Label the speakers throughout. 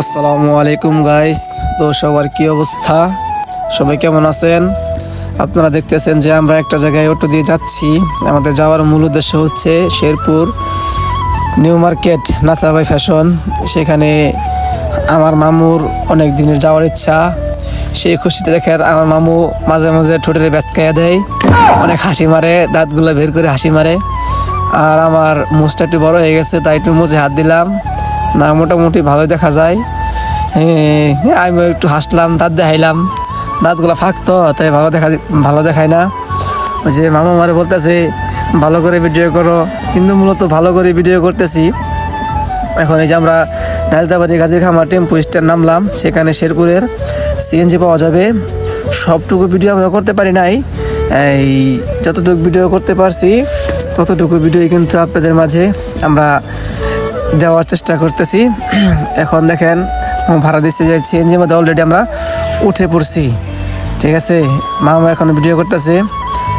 Speaker 1: আসসালামু আলাইকুম গাইস তো সবার কি অবস্থা? সবাই কেমন আছেন? আপনারা দেখতেছেন যে আমরা একটা জায়গায় অটো দিয়ে যাচ্ছি। আমাদের যাওয়ার মূল উদ্দেশ্য হচ্ছে শেরপুর নিউ মার্কেট, নাসাবাই ফ্যাশন। সেখানে আমার মামুর অনেক দিনের যাওয়ার ইচ্ছা। সেই খুশিতে দেখেন আমার মামু মাঝে মাঝে ঠোঁটের ব্যস্ত খাইয়া দেয়। অনেক হাসি মারে, দাঁতগুলো বের করে হাসি মারে। আর আমার মুছটা একটু বড় হয়ে গেছে, তাই একটু মুছে হাত দিলাম। না, মোটামুটি ভালোই দেখা যায়। আমি একটু হাসলাম, দাঁত দেখাইলাম। দাঁতগুলো ফাঁকতো তাই ভালো দেখা ভালো দেখায় না। ওই যে মামা মারে বলতেছে, ভালো করে ভিডিও করো। কিন্তু মূলত ভালো করে ভিডিও করতেছি। এখন এই যে আমরা নালতাবাড়ি গাজীর খামার টেম্পু স্ট্যান্ড নামলাম, সেখানে শেরপুরের সিএনজি পাওয়া যাবে। সবটুকু ভিডিও আমরা করতে পারি নাই। এই, যতটুকু ভিডিও করতে পারছি, ততটুকু ভিডিও কিন্তু আপনাদের মাঝে আমরা দেওয়ার চেষ্টা করতেছি। এখন দেখেন ভাড়া দিচ্ছে যে সিএনজির মধ্যে অলরেডি আমরা উঠে পড়ছি। ঠিক আছে? মামা এখন ভিডিও করতেছে।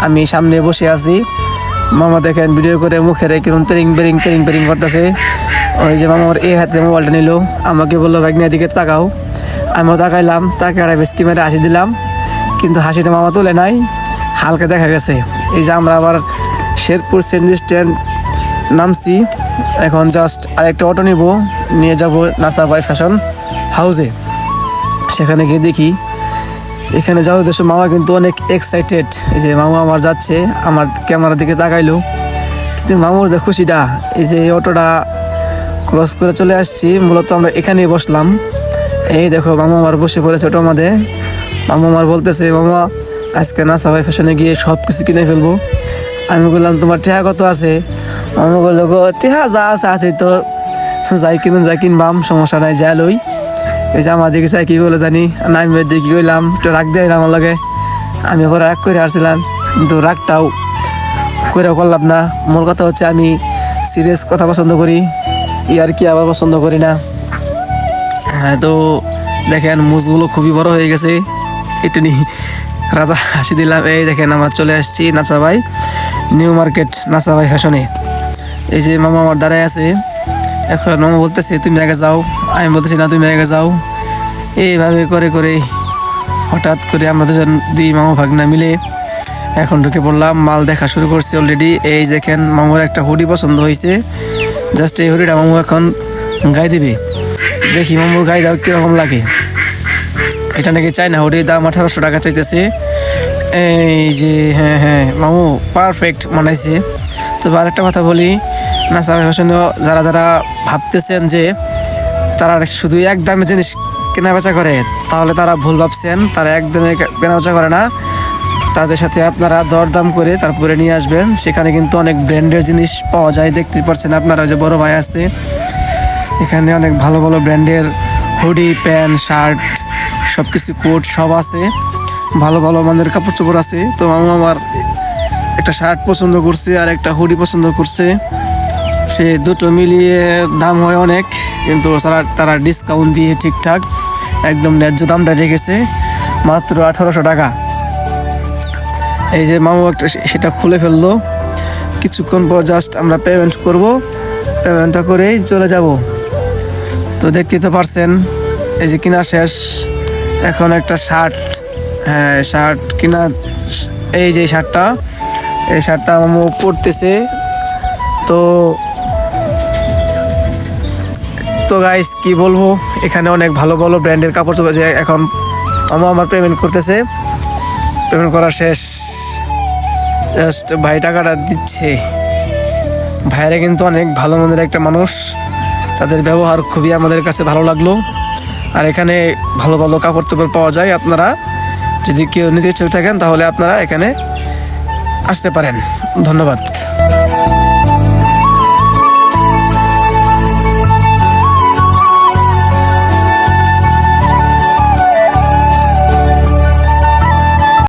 Speaker 1: আমি সামনে বসে আছি। মামা দেখেন ভিডিও করে মুখে রেখে তেরিং বেরিং তেরিং বেরিং করতেছে। ওই যে মামা এই হাতে মোবাইলটা নিল। আমাকে বলল নিয়ে দিকে তাকাও। আমিও তাকাইলাম, তাকে একটা বেসকি মেরে হাসি দিলাম। কিন্তু হাসিটা মামা তুলে নাই। হালকা দেখা গেছে। এই যে আমরা আবার শেরপুর সেন্জি স্ট্যান্ড নামছি। এখন জাস্ট আরেকটা অটো নিব, নিয়ে যাব নাসা বাই ফ্যাশন হাউসে সেখানে গিয়ে দেখি, এখানে যাওয়ার উদ্দেশ্য মামা কিন্তু অনেক এক্সাইটেড এই যে মামা আমার যাচ্ছে, আমার ক্যামেরার দিকে তাকাইলো। কিন্তু মামুর যে খুশিটা, এই যে অটোটা ক্রস করে চলে আসছি, মূলত আমরা এখানেই বসলাম। এই দেখো, মামা আমার বসে পড়েছে অটোর আমাদের। মামা আমার বলতেছে, মামা, আজকে না সবাই ফ্যাশনে গিয়ে সব কিছু কিনে ফেলব। আমি বললাম, তোমার টেহা কত আছে? বলল গো টেহা যা আছে আছে, তো। যাই কিনুন, যাই কিনবাম, সমস্যা নাই, যা লই। এই যে আমার দিকে চাই, কি করল জানি? আমি দিকে কি করলাম একটু রাগ দিয়ে আমার লাগে। আমি ওপর রাগ করে আসছিলাম কিন্তু রাগটাও করে করলাম না। মোর কথা হচ্ছে আমি সিরিয়াস কথা পছন্দ করি ইয়ার কি আবার পছন্দ করি না। হ্যাঁ তো দেখেন, মুজগুলো খুবই বড় হয়ে গেছে। একটু নি রাজা হাসি দিলাম, এই দেখেন, আমরা চলে আসছি নাচাবাই নিউ মার্কেট নাচাবাই ফ্যাশনে এই যে মামা আমার দাঁড়ায় আছে। এখন মামা বলতেছে, তুমি আগে যাও। আমি বলতেছি, না, তুমি আগে যাও। এইভাবে করে করে হঠাৎ করে আমরা দুজন দুই মামা ভাগনা মিলে এখন ঢুকে পড়লাম, মাল দেখা শুরু করছি অলরেডি এই দেখেন, মামুর একটা হুডি পছন্দ হয়েছে। জাস্ট এই হুডিটা মামু এখন গায়ে দিবে। দেখি মামুর গায়ে দাও কীরকম লাগে। এটা নাকি চাই না হুডির দাম আঠারোশো টাকা চাইতেছে। এই যে হ্যাঁ হ্যাঁ মামু পারফেক্ট মানাইছে তো আরেকটা কথা বলি। নাসা ফ্যাশনে যারা যারা ভাবতেছেন যে তারা শুধু এক দামে জিনিস কেনা বেচা করে, তাহলে তারা ভুল ভাবছেন। তারা একদমই কেনা বেচা করে না। তাদের সাথে আপনারা দরদাম করে তারপরে নিয়ে আসবেন। সেখানে কিন্তু অনেক ব্র্যান্ডের জিনিস পাওয়া যায়। দেখতে পাচ্ছেন আপনারা যে বড় ভাই আছে। এখানে অনেক ভালো ভালো ব্র্যান্ডের হুডি, প্যান্ট, শার্ট সব কিছু কোট সব আছে। ভালো ভালো আমাদের কাপড় চোপড় আছে। তো মামু আমার একটা শার্ট পছন্দ করছে আর একটা হুডি পছন্দ করছে। সে দুটো মিলিয়ে দাম হয় অনেক, কিন্তু তারা তারা ডিসকাউন্ট দিয়ে ঠিকঠাক একদম ন্যায্য দামটা রেখেছে, মাত্র আঠারোশো টাকা। এই যে মামু একটা সেটা খুলে ফেলল। কিছুক্ষণ পর জাস্ট আমরা পেমেন্ট করব। পেমেন্টটা করেই চলে যাব। তো দেখতেই তো পারছেন, এই যে কিনা শেষ। এখন একটা শার্ট হ্যাঁ শার্ট কিনা এই যে শার্টটা এই শার্টটা মামু পরতেছে তো তো গাইস কি বলব? এখানে অনেক ভালো ভালো ব্র্যান্ডের কাপড় যে এখন মামা আমার পেমেন্ট করতেছে। পেমেন্ট করা শেষ। জাস্ট ভাই টাকাটা দিচ্ছে। ভাইরা কিন্তু অনেক ভালো মনের একটা মানুষ। তাদের ব্যবহার খুবই আমাদের কাছে ভালো লাগল। আর এখানে ভালো ভালো কাপড় চোপড় পাওয়া যায় আপনারা। যদি কেউ নিতে ইচ্ছুক থাকেন, তাহলে আপনারা এখানে আসতে পারেন। ধন্যবাদ।